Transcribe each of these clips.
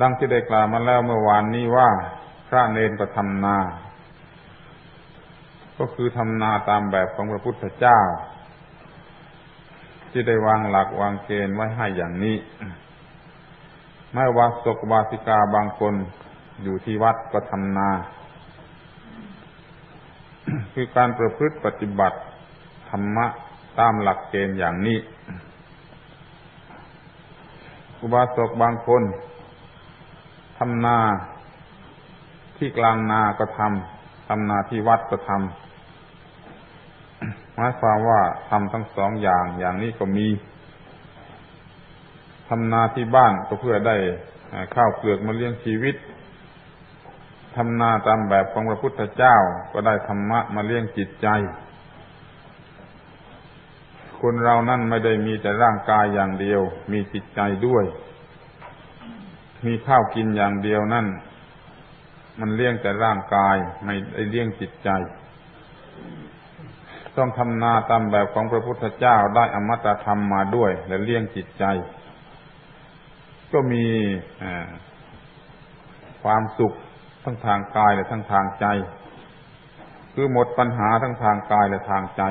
ดังที่ได้กล่าวมาแล้วเมื่อวานนี้ว่าพระเนนก็ทำนา ก็คือทำนาตามแบบของพระพุทธเจ้า ที่ได้วางหลักวางเกณฑ์ไว้ให้อย่างนี้ ไม่วาสกวาสิกาบางคนอยู่ที่วัดก็ทำนา คือการประพฤติปฏิบัติธรรมะตามหลักเกณฑ์อย่างนี้ อุบาสกบางคน ทำนาที่กลางนาก็ทำทำนาที่วัดก็ทำหมายความว่าทำทั้งสองอย่างอย่างนี้ก็มีทำนาที่บ้านก็เพื่อได้ข้าวเปลือกมาเลี้ยงชีวิตทำนาตามแบบของพระพุทธเจ้าก็ได้ธรรมะมาเลี้ยงจิตใจ คนเรานั่นไม่ได้มีแต่ร่างกายอย่างเดียว มีจิตใจด้วย มีข้าวกินอย่างเดียวนั่น มันเลี้ยงแต่ร่างกายไม่ได้เลี้ยงจิตใจ ต้องทำนาตามแบบของพระพุทธเจ้าได้อมตะธรรมมาด้วย และเลี้ยงจิตใจ ก็มีความสุขทั้งทางกายและทั้งทางใจ คือหมดปัญหาทั้งทางกายและทางใจ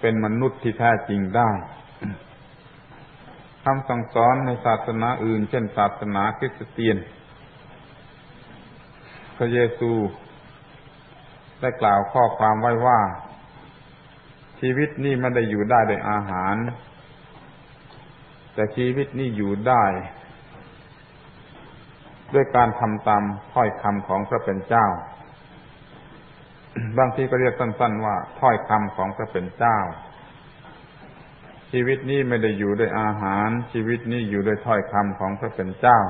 เป็นมนุษย์ที่แท้จริงได้ำสั่งสอนในศาสนาอื่น เช่นศาสนาคริสเตียน พระเยซูได้กล่าวข้อความไว้ว่า ชีวิตนี่ไม่ได้อยู่ได้โดยอาหาร แต่ชีวิตนี่อยู่ได้ ด้วยการทำตามถ้อยคำของพระเป็นเจ้า บางทีก็เรียกสั้นๆว่าถ้อยคำของพระเป็นเจ้า ชีวิตนี้ไม่ได้อยู่ด้วยอาหาร ชีวิตนี้อยู่ด้วยถ้อยคำของพระเป็นเจ้า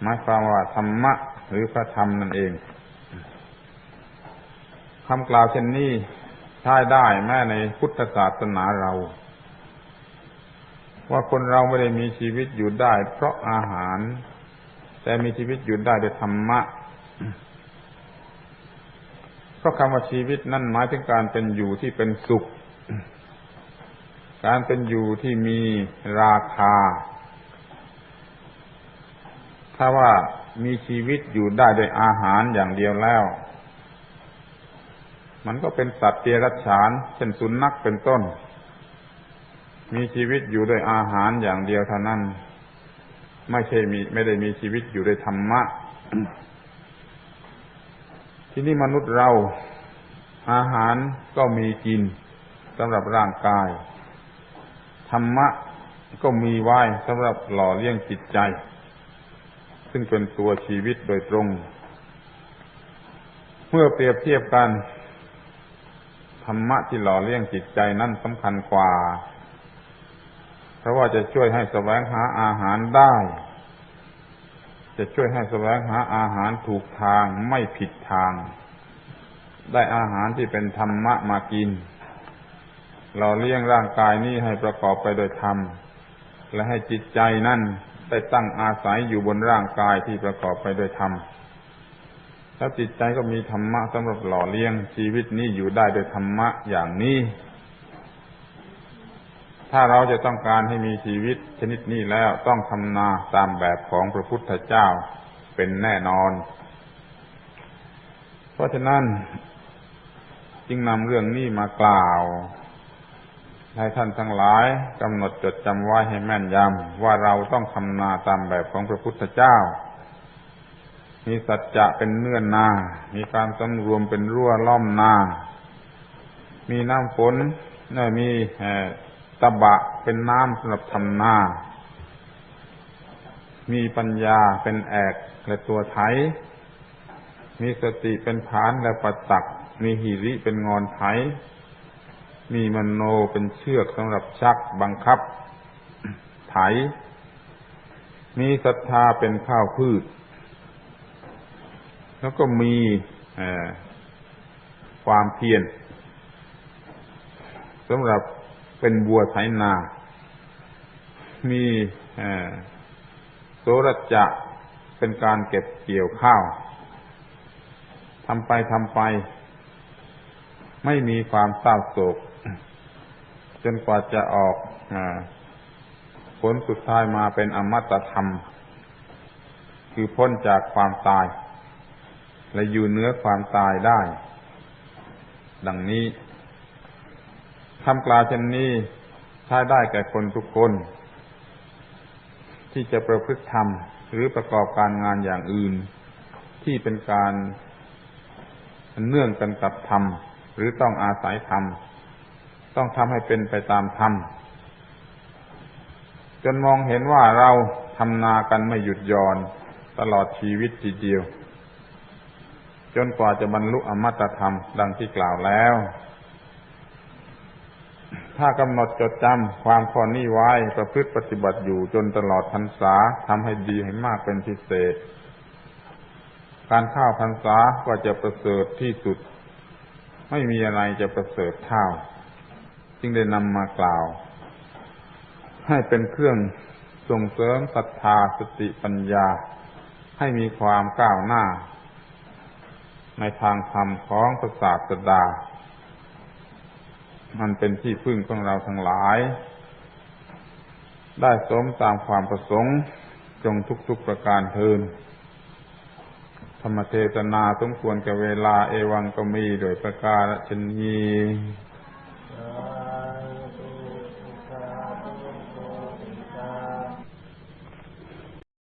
หมายความว่าธรรมะหรือพระธรรมนั่นเองคำกล่าวเช่นนี้ใช้ได้แม้ในพุทธศาสนาเรา ว่าคนเราไม่ได้มีชีวิตอยู่ได้ เพราะอาหาร แต่มีชีวิตอยู่ได้ด้วยธรรมะเพราะคำว่าชีวิตนั่นหมายถึงการเป็นอยู่ที่เป็นสุข การเป็นอยู่ที่มีราคา ถ้าว่ามีชีวิตอยู่ได้โดยอาหารอย่างเดียวแล้ว มันก็เป็นสัตว์เดรัจฉาน เช่นสุนัขเป็นต้น มีชีวิตอยู่โดยอาหารอย่างเดียวเท่านั้น ไม่ใช่มี ไม่ได้มีชีวิตอยู่ในธรรมะ ที่นี่มนุษย์เราอาหารก็มีกินสำหรับร่างกาย ธรรมะก็มีไว้สำหรับหล่อเลี้ยงจิตใจ ซึ่งเป็นตัวชีวิตโดยตรง เมื่อเปรียบเทียบกัน ธรรมะที่หล่อเลี้ยงจิตใจนั่นสำคัญกว่า เพราะว่าจะช่วยให้แสวงหาอาหารได้ จะช่วยให้แสวงหาอาหารถูกทางไม่ผิดทาง ได้อาหารที่เป็นธรรมะมากิน เราเลี้ยงร่างกายนี้ให้ประกอบไปโดยธรรม และให้จิตใจนั่นได้ตั้งอาศัยอยู่บนร่างกายที่ประกอบไปโดยธรรมแล้วจิตใจก็มีธรรมะสำหรับหล่อเลี้ยงชีวิตนี้อยู่ได้โดยธรรมะอย่างนี้ ถ้าเราจะต้องการให้มีชีวิตชนิดนี้แล้วต้องทำนาตามแบบของพระพุทธเจ้าเป็นแน่นอน เพราะฉะนั้นจึงนำเรื่องนี้มากล่าว ให้ท่านทั้งหลายกำหนดจดจำไว้ให้แม่นยำว่าเราต้องทำนาตามแบบของพระพุทธเจ้า มีสัจจะเป็นเนื่อนนา มีการสำรวมเป็นรั้วล้อมนา มีน้ำฝนมีตะบะเป็นน้ำสำหรับทำนา มีปัญญาเป็นแอกและตัวไถ มีสติเป็นฐานและประตัก มีหิริเป็นงอนไถ มีมโนเป็นเชือกสำหรับชักบังคับ ไถ มีศรัทธาเป็นข้าวพืช แล้วก็มีความเพียรสำหรับเป็นบัวไถนา มีโสรจะเป็นการเก็บเกี่ยวข้าวทำไปทำไป ไม่มีความเศร้าโศก จนกว่าจะออกอผลสุดท้ายมาเป็นอมตะธรรม คือพ้นจากความตาย และอยู่เหนือความตายได้ ดังนี้คำกล่าวเช่นนี้ใช้ได้แก่คนทุกคน ที่จะประพฤติธรรมหรือประกอบการงานอย่างอื่น ที่เป็นการเนื่องกันกับธรรม หรือต้องอาศัยธรรม ต้องทำให้เป็นไปตามธรรม จนมองเห็นว่าเราทำนากันไม่หยุดย่อนตลอดชีวิตทีเดียว จนกว่าจะบรรลุอมตะธรรมดังที่กล่าวแล้ว ถ้ากำหนดจดจำความข้อนี้ไว้ประพฤติปฏิบัติอยู่จนตลอดพรรษาทำให้ดีให้มากเป็นพิเศษ การเข้าพรรษาก็จะประเสริฐที่สุด ไม่มีอะไรจะประเสริฐเท่า จึงได้นำมากล่าว ให้เป็นเครื่องส่งเสริมศรัทธาสติปัญญา ให้มีความก้าวหน้า ในทางธรรมของพระศาสดา มันเป็นที่พึ่งของเราทั้งหลาย ได้สมตามความประสงค์จงทุกๆประการเทิน ธรรมเทศนาสมควรกับเวลาเอวังก็มีโดยประการชนี